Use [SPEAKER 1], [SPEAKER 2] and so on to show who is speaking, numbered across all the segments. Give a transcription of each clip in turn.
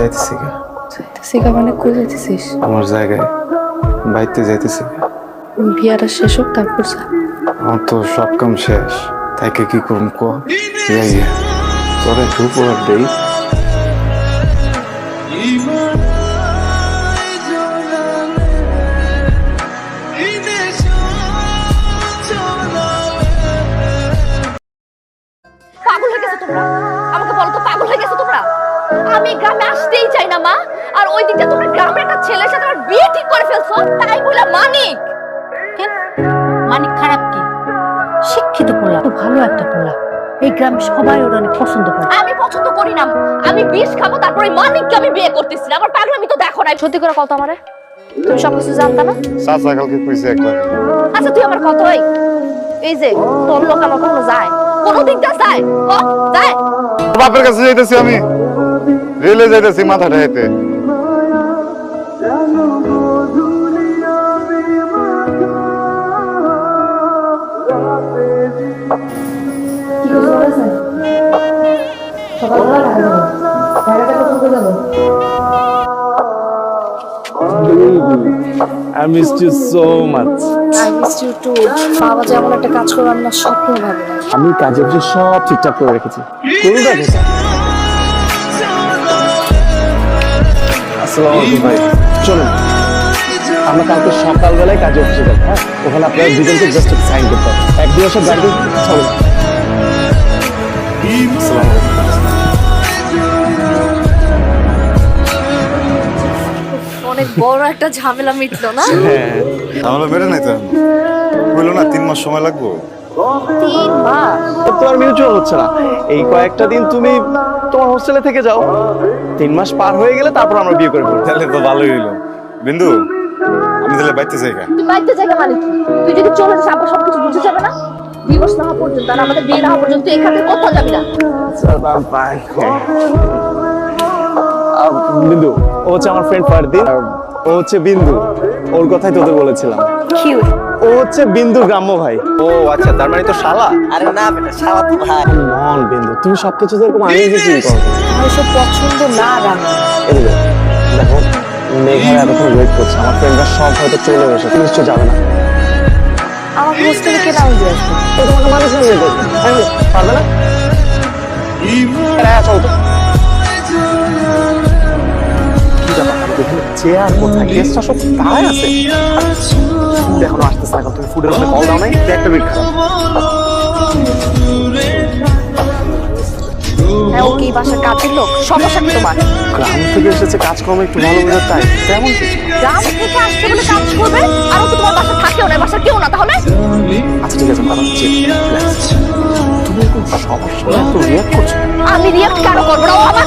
[SPEAKER 1] যাইতেছি গা।
[SPEAKER 2] সিগা মানে কই যাইতেছিস?
[SPEAKER 1] আমার জায়গায় বাইতে যাইতেছি গা।
[SPEAKER 2] বিয়াটা শেষ হোক তারপর যা।
[SPEAKER 1] আমার তো সব কাম শেষ। তাইকে কি করুম কো? যাই তোরা একটু উপহার দেই।
[SPEAKER 3] আমি গ্রামে আসতেই চাই না মা। আর ওই দিকটা তোমরা গ্রামের একটা ছেলের সাথে আমার বিয়ে ঠিক করে ফেলছো তাই বলে মানিক।
[SPEAKER 4] মানিক খারাপ কি? শিক্ষিত পোলা তো ভালো একটা পোলা। এই গ্রামে সবাই ওর অনেক পছন্দ করে।
[SPEAKER 3] আমি পছন্দ করি না আমি বিষ খাব তারপরে মানিককে আমি বিয়ে করতেছি না। আমার পাগলামি তো দেখো না সত্যি করে কত আমারে। তুমি সব কিছু জানতা না?
[SPEAKER 1] চাচা কালকে কইছে একবার।
[SPEAKER 3] আচ্ছা তুই আমার কত এই এই যে তোর লোক আমার কোনো যায়। কোনো দিকটা যায়। যায়।
[SPEAKER 1] বাপের কাছে যাইতেছি আমি। রেলে যাইতেছি মাথা ঠাইতে।
[SPEAKER 5] I missed you so much.
[SPEAKER 2] I miss you too বাবা যেমন একটা কাজ করলাম না স্বপ্ন ভাবে।
[SPEAKER 5] আমি কাজের যে সব ঠিকঠাক করে রেখেছি। করুন আসসালামু আলাইকুম ভাই। চলুন আমরা কালকে সকালবেলায় কাজে অফিসে যাব হ্যাঁ? ওখানে আপনারা দুজনকে জাস্ট সাইন করতে হবে। এক দুই সব গাড়ি চলুন।
[SPEAKER 2] অনেক বড় একটা ঝামেলা মিটলো না?
[SPEAKER 5] হ্যাঁ।
[SPEAKER 1] তাহলে বেড়ে নাই তো বলল না তিন মাস সময় লাগবো?
[SPEAKER 2] তিন মাস।
[SPEAKER 5] তোমার মিউচুয়াল হচ্ছে না। এই কয়েকটা দিন তুমি তোমার হোস্টেলে থেকে যাও। তিন মাস পার হয়ে গেলে তারপর আমরা বিয়ে করে ফেলব।
[SPEAKER 1] তাহলে তো ভালোই হইল। বিন্দু আমি তাহলে বাইতে যাই
[SPEAKER 3] তুই জায়গা মানে কি? তুই যদি চলে যাস আবার সবকিছু বুঝে যাবে না? দিবস না হওয়া পর্যন্ত আর আমাদের বিয়ে না হওয়া পর্যন্ত এখান থেকে কোথাও যাবি না।
[SPEAKER 5] বিন্দু ও হচ্ছে আমার ফ্রেন্ড ফারদিন। ও হচ্ছে বিন্দু। ওর কথাই তোদের বলেছিলাম।
[SPEAKER 2] কিউট
[SPEAKER 5] ও হচ্ছে বিন্দু গ্রাম্য ভাই। ও আচ্ছা তার মানে তো শালা?
[SPEAKER 6] আরে না বেটা শালা তো ভাই।
[SPEAKER 5] মন বিন্দু তুমি সবকিছু তো এরকম আনিয়ে ফিল করো
[SPEAKER 2] আমার সব পছন্দ না রান্না
[SPEAKER 5] এদিকে দেখো মেঘারা এতক্ষণ ওয়েট করছে আমার ফ্রেন্ডরা সব হয়তো চলে এসেছে তুমি নিশ্চয় যাবে না।
[SPEAKER 2] আমার হোস্টেলে কে নাম দিয়ে আসবে?
[SPEAKER 5] তো তোমাকে মানুষ নিয়ে দেখবে পারবে না? হ্যাঁ চল তো। চেয়ার কোথায়? গেস্টরা সব তাই আছে? ফুড এখনও আসতেছে না তুমি ফুডের ওখানে কল দাও নাই একটা মিনিট
[SPEAKER 2] হ্যাঁ ও কি বাসার কাজের লোক? সমস্যা কি তোমার
[SPEAKER 5] গ্রাম থেকে এসেছে কাজকর্ম একটু ভালো বোঝার তাই তেমন।
[SPEAKER 3] গ্রাম থেকে আসছে বলে কাজ করবে? আর ও তো তোমার বাসা থাকেও না বাসার কেউ না তাহলে?
[SPEAKER 5] আচ্ছা ঠিক আছে তুমি সমস্যা এত রিয়াক্ট করছ?
[SPEAKER 3] আমি রিয়াক্ট কেন করব? না ও আমার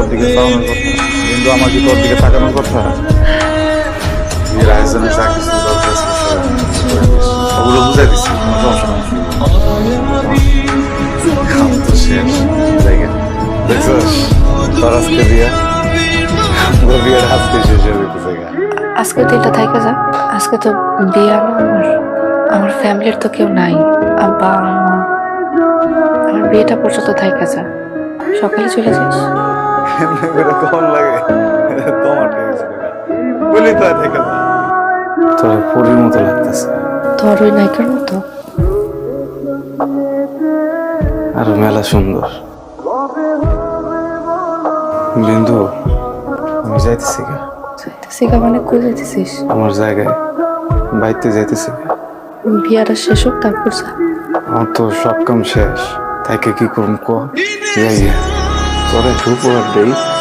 [SPEAKER 2] তোর দিকে
[SPEAKER 1] কথা। তোর দিকে তাকানোর কথা? তো আজকে বিয়া? আজকে
[SPEAKER 2] আজকে দিনটা থাকে যা। আজকে তো বিয়ে আমার আমার ফ্যামিলির তো কেউ নাই। আব্বা আমার বিয়েটা পর্যন্ত থাকে যা। সকালে চলে যাস।
[SPEAKER 1] এমনি করে কম লাগে তোমার বলি তো তোর পরির মতো লাগতেছে।
[SPEAKER 2] তোর ওই নায়িকার মতো?
[SPEAKER 1] আর মেলা সুন্দর। বিন্দু আমি যাইতেছি গা।
[SPEAKER 2] যাইতেছি গা মানে কই যাইতেছিস?
[SPEAKER 1] আমার জায়গায় বাইতে যাইতেছি গা।
[SPEAKER 2] বিয়াটা শেষ হোক তারপর যা।
[SPEAKER 1] আমার তো সব কাম শেষ। তাইকে কি করুম ক? যাই What a super day.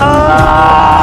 [SPEAKER 5] Ah!